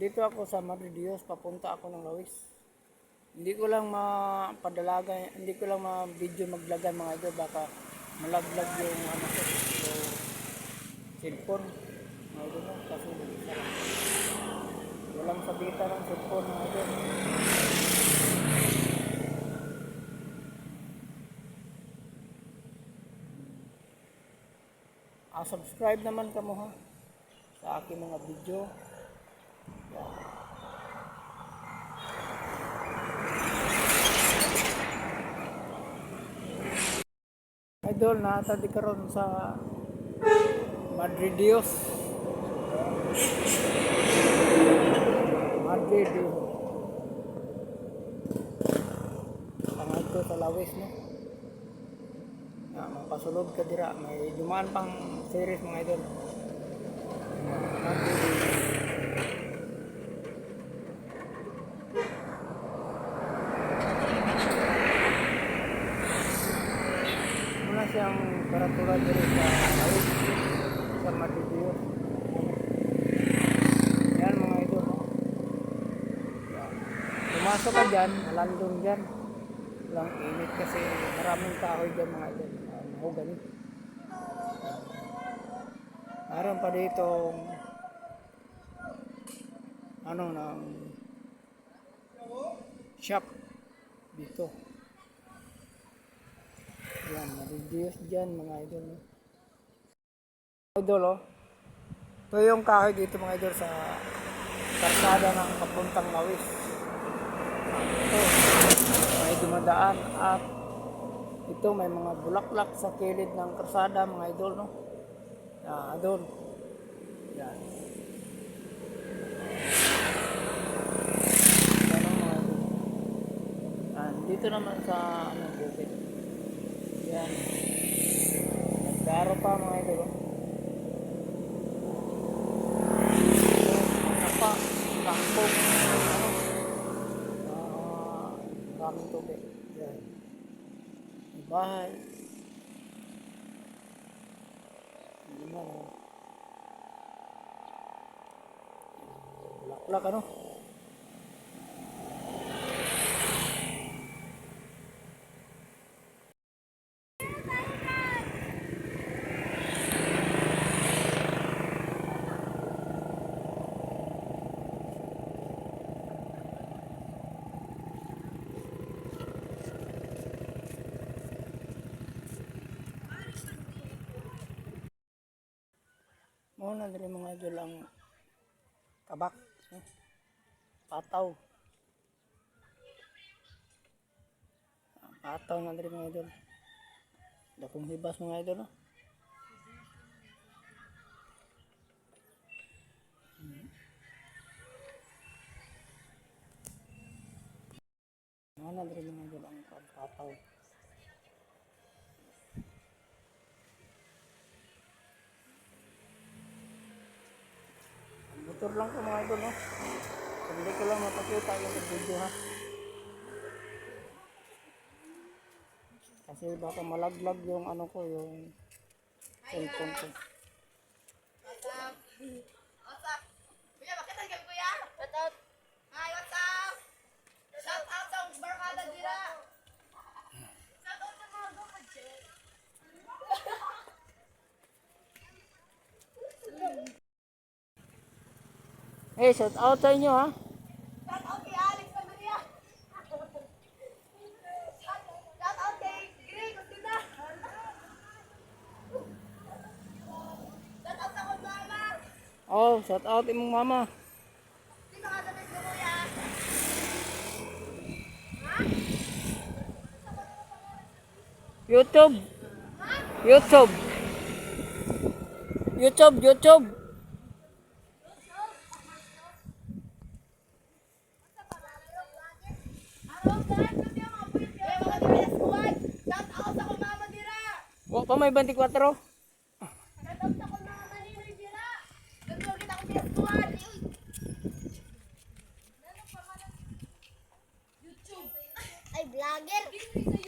Dito ako sa Madre Dios, papunta ako ng Lawis. Hindi ko lang mapadalaga, hindi ko lang ma-video maglagan mga idol, baka malaglag yung ano ko, yung cellphone. Mga idol kasi. Walang sabita ng cellphone mga idol. Ah, subscribe naman ka mo ha sa aking mga video. Idol, natadi karon sa Madrid Dios. Madrid Dios. Tangad ko sa lawis no. Na mapasulod ka dira, may dumaan pang series mga idol. Madrid siyang karaturan dito sa lawis sa Dios. Yan mga idol. Yan. Pumasok ka dyan, nalandong dyan. Walang init kasi maraming kahoy dyan mga idol. Uh, mahogany. Meron pa dito ano ng shop dito. Yan, malidios dyan mga idol. Idol oh. Ito yung kahoy dito mga idol sa karsada ng papuntang Lawis. Ito, may dumadaan at ito may mga bulaklak sa kilid ng karsada mga idol no. Yan, doon. Yan. Yan dito naman sa ano. Yan. Nagdaro pa mga idol. oh. Ano pa? Kampong. Ano? Ah, maraming tubig. Yan. May bahay. Na. oh. Bulaklak ano? Mo na diri mga idol ang kabak. Pataw. Ang Pataw na diri mga idol. Dakong hibas mga idol. No? Mo na diri mga idol ang pataw. Motor lang ko mga idol, no? Hindi ko lang mapakita yung video, ha? Kasi baka malaglag yung ano ko, yung cellphone ko. What's up? What's up? Kuya, bakit ang gabi kuya? Shout out. Hi, what's up? Shout out sa barkada dira. Shout out sa mga gumajet. Eh, shout out sa inyo, ha? Shout out kay Alex sa Maria. Shout out kay Greg Kusina. Shout out sa kong mama. Oh, shout out imong mama. Kuya? YouTube. YouTube. YouTube, YouTube. Shout out sa kong mama dira. Wa pa may 24. Shout out sa kong mama dira dira. Dugtong kita ko PS1. YouTube. Ay, vlogger.